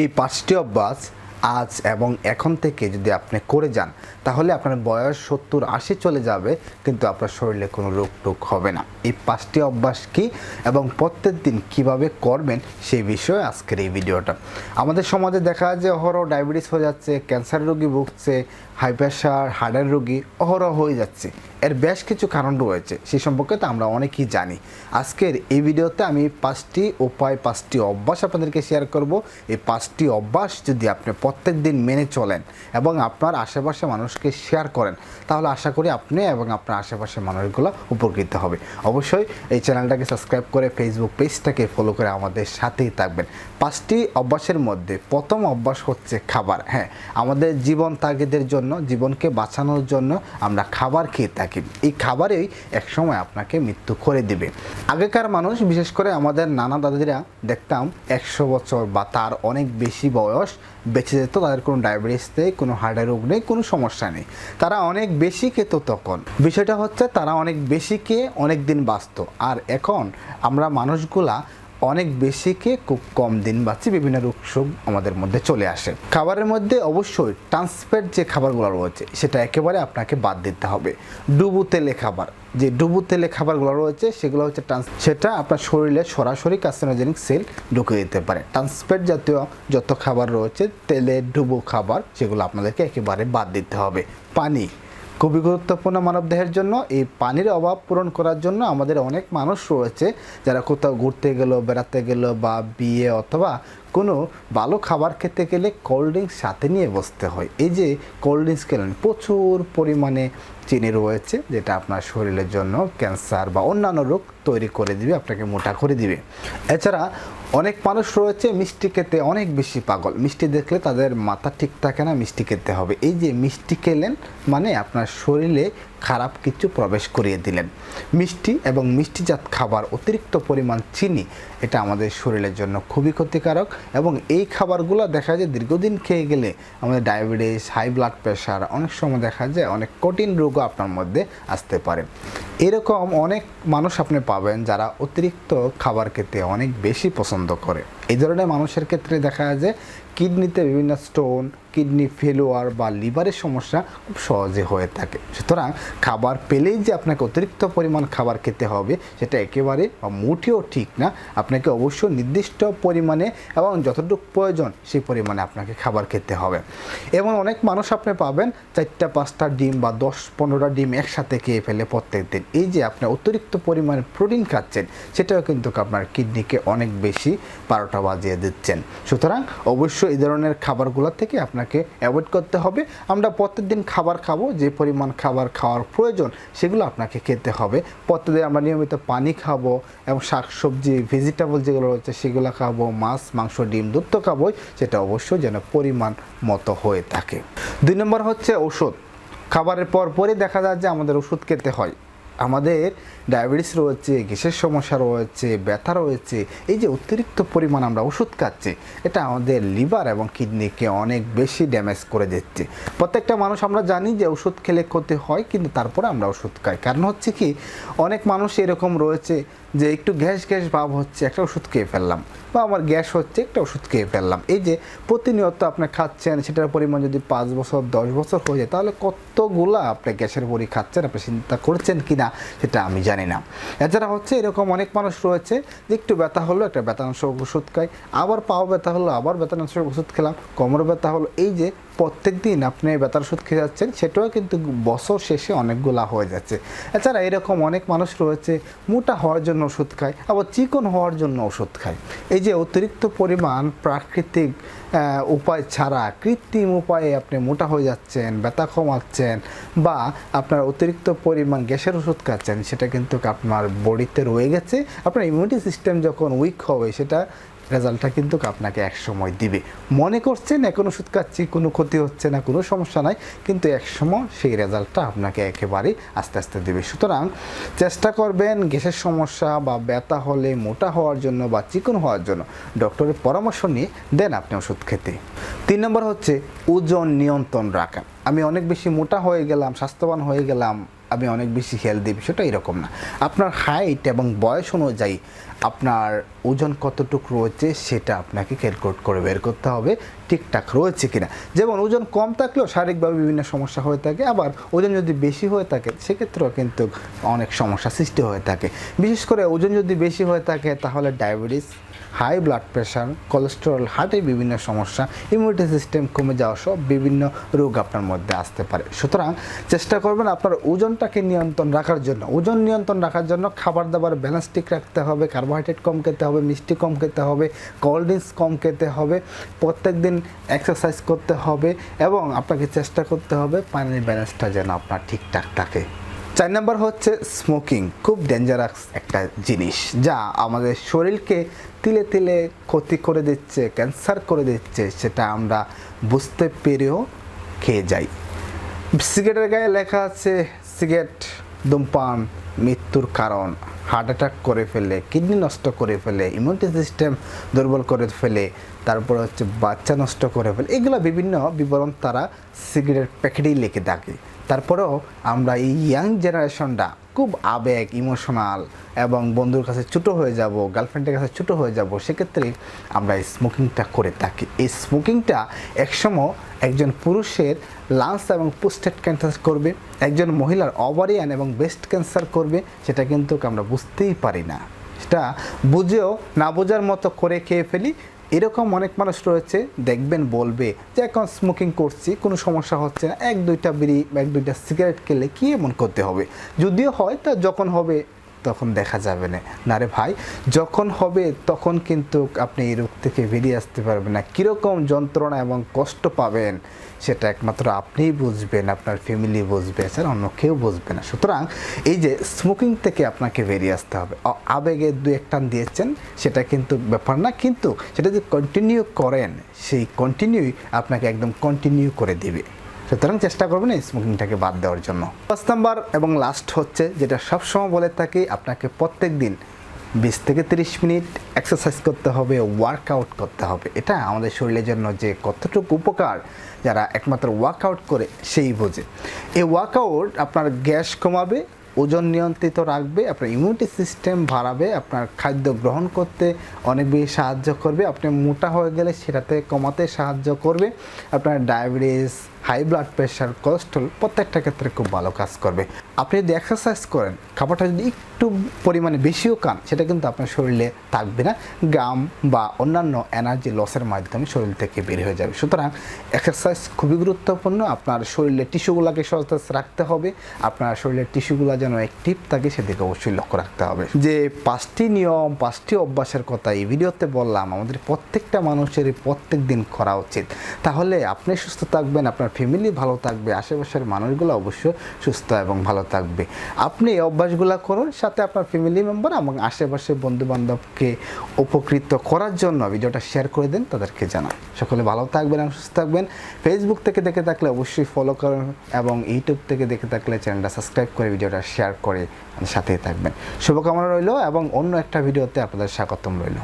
এই পাঁচটি অভ্যাস আজ এবং এখন থেকে যদি আপনি করে যান, তাহলে আপনার বয়স সত্তর আশি চলে যাবে, কিন্তু আপনার শরীরে কোনো রোগ টোগ হবে না। এই পাঁচটি অভ্যাস কী এবং প্রত্যেক দিন কীভাবে করবেন সেই বিষয়ে আজকের এই ভিডিওটা। আমাদের সমাজে দেখা যায় যে অহরহ ডায়াবেটিস হয়ে যাচ্ছে, ক্যান্সার রোগী ভুগছে, হাই প্রেশার হার্টের রোগী, অহরহ হয়ে যাচ্ছে। এর বেশ কিছু কারণ রয়েছে সেই সম্পর্কে তো আমরা অনেকেই জানি। আজকের এই ভিডিওতে আমি পাঁচটি উপায়, পাঁচটি অভ্যাস আপনাদেরকে শেয়ার করব। এই পাঁচটি অভ্যাস যদি আপনি প্রত্যেক দিন মেনে চলেন এবং আপনার আশেপাশে মানুষকে শেয়ার করেন, তাহলে আশা করি আপনি এবং আপনার আশেপাশের মানুষগুলো উপকৃত হবে। অবশ্যই এই চ্যানেলটাকে সাবস্ক্রাইব করে ফেসবুক পেজটাকে ফলো করে আমাদের সাথেই থাকবেন। পাঁচটি অভ্যাসের মধ্যে প্রথম অভ্যাস হচ্ছে খাবার। হ্যাঁ আমাদের জীবন তাগিদের জন্য, জীবনকে বাঁচানোর জন্য আমরা খাবার খেয়ে থাকি। এই খাবারেই একসময় আপনাকে মৃত্যু করে দিবে। আগেকার মানুষ, বিশেষ করে আমাদের নানা দাদিরা, দেখতাম একশো বছর বা তার অনেক বেশি বয়স বেঁচে যেত, তাদের কোনো ডায়াবেটিস নেই, কোনো হার্টের রোগ নেই, কোনো সমস্যা নেই। তারা অনেক বেশি খেত তখন। বিষয়টা হচ্ছে, তারা অনেক বেশি খেয়ে অনেক দিন বাঁচত। আর এখন আমরা মানুষগুলা অনেক বেশিকে খুব কম দিন বাঁচি বিভিন্ন রোগ আমাদের মধ্যে চলে আসে। খাবারের মধ্যে অবশ্যই ট্রান্সফেট যে খাবারগুলো রয়েছে, সেটা একেবারে আপনাকে বাদ দিতে হবে। ডুবু তেলে খাবার, যে ডুবু তেলে খাবারগুলো রয়েছে, সেগুলো হচ্ছে ট্রান্স, সেটা আপনার শরীরে সরাসরি কার্সিনোজেনিক সেল ঢুকে দিতে পারে। ট্রান্সফেট জাতীয় যত খাবার রয়েছে, তেলে ডুবু খাবার, সেগুলো আপনাদেরকে একেবারে বাদ দিতে হবে। পানি খুবই গুরুত্বপূর্ণ মানবদেহের জন্য, এই পানির অভাব পূরণ করার জন্য আমাদের অনেক মানুষ রয়েছে যারা কোথাও ঘুরতে গেল, বেড়াতে গেল বা বিয়ে অথবা কোনো ভালো খাবার খেতে গেলে কোল্ড ড্রিঙ্কস সাথে নিয়ে বসতে হয়। এই যে কোল্ড ড্রিঙ্কস খেলেন, প্রচুর পরিমাণে চিনি রয়েছে যেটা আপনার শরীরের জন্য ক্যান্সার বা অন্যান্য রোগ তৈরি করে দিবে, আপনাকে মোটা করে দিবে। এছাড়া অনেক মানুষ রয়েছে মিষ্টি খেতে অনেক বেশি পাগল। মিষ্টি দেখলে তাদের মাথা ঠিক থাকে না, মিষ্টি খেতে হবে। এই যে মিষ্টি খেলেন মানে আপনার শরীরে খারাপ কিছু প্রবেশ করিয়ে দিলেন। মিষ্টি এবং মিষ্টিজাত খাবার অতিরিক্ত পরিমাণ চিনি, এটা আমাদের শরীরের জন্য খুবই ক্ষতিকারক এবং এই খাবারগুলো দেখা যায় দীর্ঘদিন খেয়ে গেলে আমাদের ডায়াবেটিস, হাই ব্লাড প্রেশার, অনেক সময় দেখা যায় অনেক কঠিন রোগও আপনার মধ্যে আসতে পারে। এরকম অনেক মানুষ আপনি পাবেন যারা অতিরিক্ত খাবার খেতে অনেক বেশি পছন্দ করে। এই ধরনের মানুষের ক্ষেত্রে দেখা যায় যে কিডনিতে বিভিন্ন স্টোন কিডনি ফেলোয়ার বা লিভারের সমস্যা খুব সহজে হয়ে থাকে। সুতরাং খাবার পেলেই যে আপনাকে অতিরিক্ত পরিমাণ খাবার খেতে হবে, সেটা একেবারে বা মোটেও ঠিক না। আপনাকে অবশ্যই নির্দিষ্ট পরিমাণে এবং যতটুকু প্রয়োজন সেই পরিমাণে আপনাকে খাবার খেতে হবে। এবং অনেক মানুষ আপনি পাবেন, চারটা, পাঁচটা ডিম বা দশ, পনেরোটা ডিম একসাথে খেয়ে ফেলে প্রত্যেক দিন এই যে আপনি অতিরিক্ত পরিমাণে প্রোটিন খাচ্ছেন, সেটাও কিন্তু আপনার কিডনিকে অনেক বেশি, বারোটা বাজিয়ে দিচ্ছেন। সুতরাং অবশ্যই এই ধরনের খাবারগুলো থেকে আপনাকে অ্যাভয়েড করতে হবে। আমরা প্রত্যেকদিন খাবার খাব, যে পরিমাণ খাবার খাওয়ার প্রয়োজন সেগুলো আপনাকে খেতে হবে। প্রত্যেকদিন আমরা নিয়মিত পানি খাব এবং শাকসবজি ভেজিটেবল যেগুলো রয়েছে সেগুলো খাব, মাছ, মাংস, ডিম, দুধ তো খাবোই। সেটা অবশ্যই যেন পরিমাণ মতো হয়ে থাকে। দুই নম্বর হচ্ছে ওষুধ। খাবারের পর পরই দেখা যায় যে আমাদের ওষুধ খেতে হয়। আমাদের ডায়াবেটিস রয়েছে, গ্যাসের সমস্যা রয়েছে, ব্যথা রয়েছে, এই যে অতিরিক্ত পরিমাণ আমরা ওষুধ খাচ্ছি, এটা আমাদের লিভার এবং কিডনিকে অনেক বেশি ড্যামেজ করে দিচ্ছে। প্রত্যেকটা মানুষ আমরা জানি যে ওষুধ খেলে ক্ষতি হয়, কিন্তু তারপরে আমরা ওষুধ খাই। কারণ হচ্ছে কি, অনেক মানুষ এরকম রয়েছে যে একটু গ্যাস গ্যাস ভাব হচ্ছে, একটা ওষুধ খেয়ে ফেললাম। বা আমার গ্যাস হচ্ছে, একটা ওষুধ খেয়ে ফেললাম। এই যে প্রতিনিয়ত আপনি খাচ্ছেন, সেটার পরিমাণ যদি পাঁচ বছর, দশ বছর হয়ে যায়, তাহলে কতগুলা আপনি গ্যাসের বড়ি খাচ্ছেন? আপনি চিন্তা করছেন কি না সেটা আমি জানি না। এছাড়া হচ্ছে এরকম অনেক মানুষ রয়েছে যে একটু ব্যথা হলো, একটা ব্যথানাশক ওষুধ খাই আবার পাও ব্যথা হলো, আবার ব্যথানাশক ওষুধ খেলাম, কোমর ব্যথা হলো। এই যে প্রত্যেক দিন আপনি ব্যথার ওষুধ খেয়ে যাচ্ছেন, সেটাও কিন্তু বছর শেষে অনেকগুলা হয়ে যাচ্ছে। এছাড়া এরকম অনেক মানুষ রয়েছে, মোটা হওয়ার জন্য ওষুধ খায়, আবার চিকন হওয়ার জন্য ওষুধ খায়। এই যে অতিরিক্ত পরিমাণ প্রাকৃতিক উপায় ছাড়া কৃত্রিম উপায়ে আপনি মোটা হয়ে যাচ্ছেন, ব্যথা কমাচ্ছেন বা আপনার অতিরিক্ত পরিমাণ গ্যাসের ওষুধ খাচ্ছেন, সেটা কিন্তু আপনার বডিতে রয়ে গেছে। আপনার ইমিউনিটি সিস্টেম যখন উইক হবে, সেটা রেজাল্টটা কিন্তু আপনাকে এক সময় দিবে। মনে করছেন এখন ওষুধ খাচ্ছি, কোনো ক্ষতি হচ্ছে না, কোনো সমস্যা নাই, কিন্তু এক সময় সেই রেজাল্টটা আপনাকে একেবারেই আস্তে আস্তে দেবে। সুতরাং চেষ্টা করবেন গ্যাসের সমস্যা বা ব্যথা হলে, মোটা হওয়ার জন্য বা চিকন হওয়ার জন্য ডক্টরের পরামর্শ নিয়ে দেন আপনি ওষুধ খেতে। তিন নম্বর হচ্ছে ওজন নিয়ন্ত্রণ রাখা। আমি অনেক বেশি মোটা হয়ে গেলাম, স্বাস্থ্যবান হয়ে গেলাম আমি অনেক বেশি হেলদি বিষয়টা এরকম না। আপনার হাইট এবং বয়স অনুযায়ী আপনার ওজন কতটুকু রয়েছে সেটা আপনাকে ক্যালকুলেট করে বের করতে হবে, ঠিকঠাক রয়েছে কিনা। যেমন ওজন কম থাকলেও শারীরিকভাবে বিভিন্ন সমস্যা হয়ে থাকে, আবার ওজন যদি বেশি হয়ে থাকে, সেক্ষেত্রেও কিন্তু অনেক সমস্যা সৃষ্টি হয়ে থাকে। বিশেষ করে ওজন যদি বেশি হয়ে থাকে, তাহলে diabetes high blood pressure, cholesterol, হার্টের বিভিন্ন সমস্যা ইমিউনিটি সিস্টেম কমে যাওয়া সব বিভিন্ন রোগ আপনার মধ্যে আসতে পারে। সুতরাং চেষ্টা করবেন আপনার ওজনটাকে নিয়ন্ত্রণ রাখার জন্য। ওজন নিয়ন্ত্রণ রাখার জন্য খাবার দাবার ব্যালেন্স ঠিক রাখতে হবে কার্বোহাইড্রেট কম খেতে হবে, মিষ্টি কম খেতে হবে কোল্ড ড্রিঙ্কস কম খেতে হবে প্রত্যেক দিন এক্সারসাইজ করতে হবে এবং আপনাকে চেষ্টা করতে হবে পানির ব্যালেন্সটা যেন আপনার ঠিকঠাক থাকে। চার নম্বর হচ্ছে স্মোকিং খুব ডেঞ্জারাস একটা জিনিস, যা আমাদের শরীরকে তিলে তিলে ক্ষতি করে দিচ্ছে ক্যান্সার করে দিচ্ছে, সেটা আমরা বুঝতে পেরেও খেয়ে যাই। সিগারেটের গায়ে লেখা আছে, সিগারেট, ধূমপান, মৃত্যুর কারণ, হার্ট অ্যাটাক করে ফেলে, কিডনি নষ্ট করে ফেলে ইমিউনিটি সিস্টেম দুর্বল করে ফেলে, তারপরে হচ্ছে বাচ্চা নষ্ট করে ফেলে। এগুলো বিভিন্ন বিবরণ তারা সিগারেট প্যাকেটেই লিখে থাকে। তারপরেও আমরা এই ইয়াং জেনারেশনটা খুব আবেগ ইমোশনাল এবং বন্ধুর কাছে ছোটো হয়ে যাব গার্লফ্রেন্ডের কাছে ছোটো হয়ে যাব, সেক্ষেত্রে আমরা এই স্মোকিংটা করে থাকি। এই স্মোকিংটা একসময় একজন পুরুষের লাংস এবং পোস্টেট ক্যান্সার করবে, একজন মহিলার ওভারিয়ান এবং ব্রেস্ট ক্যান্সার করবে, সেটা কিন্তু আমরা বুঝতেই পারি না। সেটা বুঝেও না বোঝার মতো করে খেয়ে ফেলি এরকম অনেক মানুষ রয়েছে, দেখবেন বলবে যে এখন স্মোকিং করছি, কোনো সমস্যা হচ্ছে না, এক দুইটা বিড়ি এক দুইটা সিগারেট খেলে কী এমন করতে হবে? যদিও হয় তা যখন হবে তখন দেখা যাবে না। না রে ভাই, যখন হবে তখন কিন্তু আপনি এই রোগ থেকে বেরিয়ে আসতে পারবেন না। কীরকম যন্ত্রণা এবং কষ্ট পাবেন সেটা একমাত্র আপনিই বুঝবেন, আপনার ফ্যামিলি বুঝবে, স্যার, অন্য কেউ বুঝবে না। সুতরাং এই যে স্মোকিং থেকে আপনাকে বেরিয়ে আসতে হবে। আবেগে দু এক টান দিয়েছেন, সেটা কিন্তু ব্যাপার না, কিন্তু সেটা যদি কন্টিনিউ করেন, সেই কন্টিনিউই আপনাকে একদম কন্টিনিউ করে দিবে। সুতরাং চেষ্টা করবেন এই স্মোকিংটাকে বাদ দেওয়ার জন্য। পাঁচ নাম্বার এবং লাস্ট হচ্ছে যেটা সবসময় বলে থাকি, আপনাকে প্রত্যেক দিন বিশ থেকে তিরিশ মিনিট এক্সারসাইজ করতে হবে ওয়ার্কআউট করতে হবে। এটা আমাদের শরীরের জন্য যে কতটুকু উপকার, যারা একমাত্র ওয়ার্কআউট করে সেই বোঝে। এই ওয়ার্কআউট আপনার গ্যাস কমাবে, ওজন নিয়ন্ত্রিত রাখবে, আপনার ইমিউনিটি সিস্টেম বাড়াবে, আপনার খাদ্য গ্রহণ করতে অনেক বেশি সাহায্য করবে, আপনি মোটা হয়ে গেলে সেটাতে কমাতে সাহায্য করবে। আপনার diabetes high blood pressure cholesterol প্রত্যেকটা ক্ষেত্রে খুব ভালো কাজ করবে। আপনি যদি এক্সারসাইজ করেন, খাবারটা যদি একটু পরিমাণে বেশিও খান, সেটা কিন্তু আপনার শরীরে থাকবে না। গাম বা অন্যান্য এনার্জি লসের মাধ্যমে শরীর থেকে বের হয়ে যাবে। সুতরাং এক্সারসাইজ খুবই গুরুত্বপূর্ণ। আপনার শরীরের টিস্যুগুলোকে সতেজ রাখতে হবে। আপনার শরীরের টিস্যুগুলো যেন অ্যাক্টিভ থাকে, সেদিকে অবশ্যই লক্ষ্য রাখতে হবে। যে পাঁচটি নিয়ম, পাঁচটি অভ্যাসের কথা এই ভিডিওতে বললাম, আমাদের প্রত্যেকটা মানুষের প্রত্যেক দিন করা উচিত। তাহলে আপনি সুস্থ থাকবেন, আপনার ফ্যামিলি ভালো থাকবে, আশেপাশের মানুষগুলো অবশ্যই সুস্থ এবং ভালো থাকবে। আপনি এই অভ্যাসগুলো করুন, সাথে আপনার ফ্যামিলি মেম্বার এবং আশেপাশের বন্ধু বান্ধবকে উপকৃত করার জন্য ভিডিওটা শেয়ার করে দেন, তাদেরকে জানান। সকলে ভালো থাকবেন এবং সুস্থ থাকবেন। ফেসবুক থেকে দেখে থাকলে অবশ্যই ফলো করুন এবং ইউটিউব থেকে দেখে থাকলে চ্যানেলটা সাবস্ক্রাইব করে ভিডিওটা শেয়ার করে সাথেই থাকবেন। শুভকামনা রইল এবং অন্য একটা ভিডিওতে আপনাদের স্বাগতম রইল।